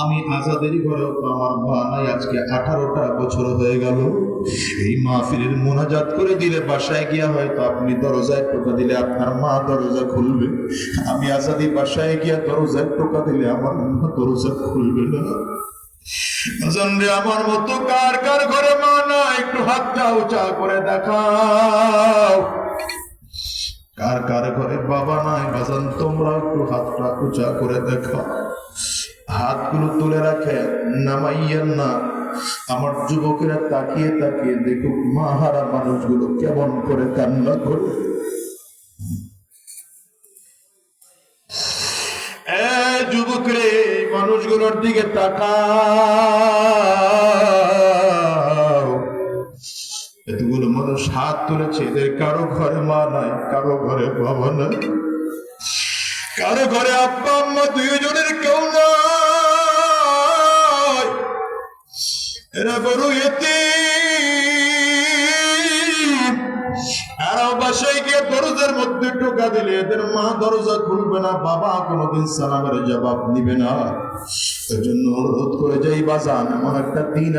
আমি আজাদের ঘরেও তো আমার মা নাই আজকে আঠারোটা বছর হয়ে গেল। এই মাহফিলের মোনাজাত করে দিলে বাসায় গিয়া হয়তো আপনি দরজায় টোকা দিলে আপনার মা দরজা খুলবে। আমি আজাদি বাসায় গিয়া দরজায় টোকা দিলে আমার মা দরজা খুলবে না। আজান আমার মতো কার কার ঘরে মা না, একটু হাতটা উঁচা করে দেখাও। কার কার ঘরে বাবা নাই, বাজান, তোমরা একটু হাতটা উঁচা করে দেখাও হাতগুলো তুলে রাখে, নামাইয়েন না। আমার যুবকেরা তাকিয়ে তাকিয়ে দেখুক, মাহারা মানুষগুলো কেমন করে কান্না করে। এ যুবক রে মানুষগুলোর দিকে তাকাও। এতগুলো মানুষ হাত তুলেছে, এদের কারও ঘরে মা নাই, কারও ঘরে বাবা নাই। কারও ঘরে আব্বা, আম্মা দুইজনের কেউ নাই। এরা এতিম। আর বাসায় গিয়ে দরজার মধ্যে টোকা দিলে এদের মা দরজা খুলবে না, বাবা কোনোদিন সালামের জবাব নিবে না। এজন্য অনুরোধ করে যাই বাজান, এমন একটা দিন